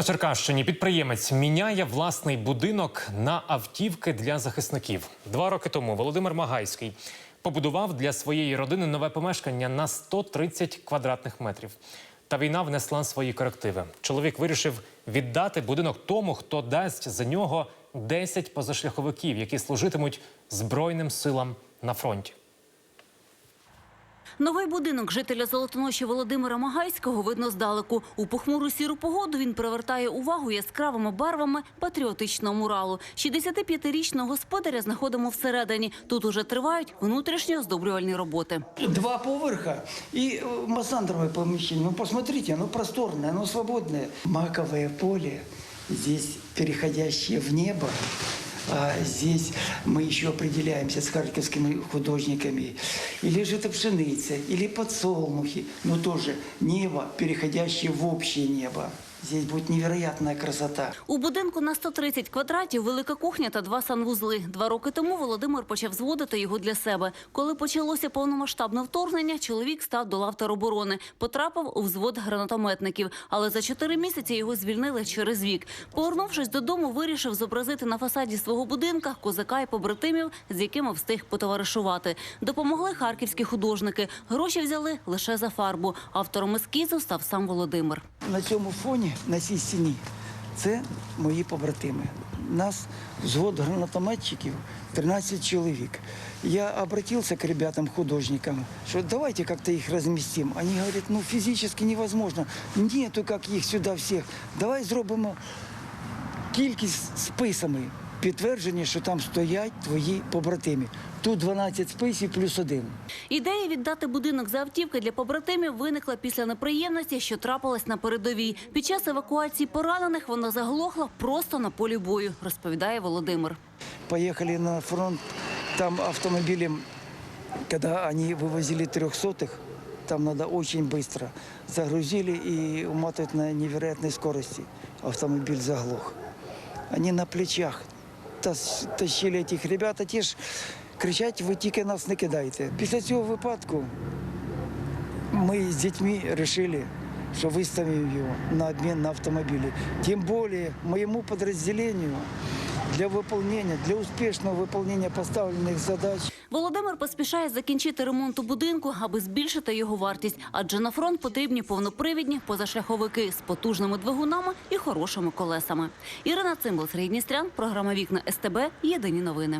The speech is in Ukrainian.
На Черкащині підприємець міняє власний будинок на автівки для захисників. Два роки тому Володимир Магайський побудував для своєї родини нове помешкання на 130 квадратних метрів. Та війна внесла свої корективи. Чоловік вирішив віддати будинок тому, хто дасть за нього 10 позашляховиків, які служитимуть Збройним силам на фронті. Новий будинок жителя Золотоноші Володимира Магайського видно здалеку. У похмуру сіру погоду він привертає увагу яскравими барвами патріотичного муралу. 65-річного господаря знаходимо всередині. Тут уже тривають внутрішні оздоблювальні роботи. Два поверха и э, массандровое помещение. Ну, посмотрите, оно просторное, оно свободное. Маковое поле, здесь переходящее в небо. А здесь мы еще определяемся с харьковскими художниками. Или же это пшеница, или подсолнухи. Но тоже небо, переходящее в общее небо. Здесь будет невероятная красота. У будинку на 130 квадратів велика кухня та два санвузли. Два роки тому Володимир почав зводити його для себе. Коли почалося повномасштабне вторгнення, чоловік став до лав тероборони, потрапив у взвод гранатометників. Але за чотири місяці його звільнили через вік. Повернувшись додому, вирішив зобразити на фасаді свого будинка козака і побратимів, з якими встиг потоваришувати. Допомогли харківські художники. Гроші взяли лише за фарбу. Автором ескізу став сам Володимир. На цьому фоні, на цій стіні, це мої побратими. Нас взвод гранатометчиків 13 чоловік. Я обратился к ребятам-художникам, что давайте как-то их разместим. Они говорят, ну физически невозможно. Нету как їх сюди всіх. Давай зробимо кількість списами. Підтвердження, що там стоять твої побратими. Тут 12 списів плюс один. Ідея віддати будинок за автівки для побратимів виникла після неприємності, що трапилась на передовій. Під час евакуації поранених вона заглохла просто на полі бою, розповідає Володимир. поехали на фронт, там автомобилем, когда они вывозили трехсотых, там надо очень быстро. Загрузили и уматывать на невероятной скорости. Автомобиль заглох. Они на плечах тас- тащили этих ребят, а ті ж кричать, ви тільки нас не кидайте. Після цього випадку ми з дітьми вирішили, що виставимо його на обмін на автомобілі. Тим більше моєму підрозділенню для виконання, для успішного виконання поставлених задач Володимир поспішає закінчити ремонт у будинку, аби збільшити його вартість. Адже на фронт потрібні повнопривідні позашляховики з потужними двигунами і хорошими колесами. Ірина Цимбал, Сергій Дністрян, програма Вікна СТБ. Єдині новини.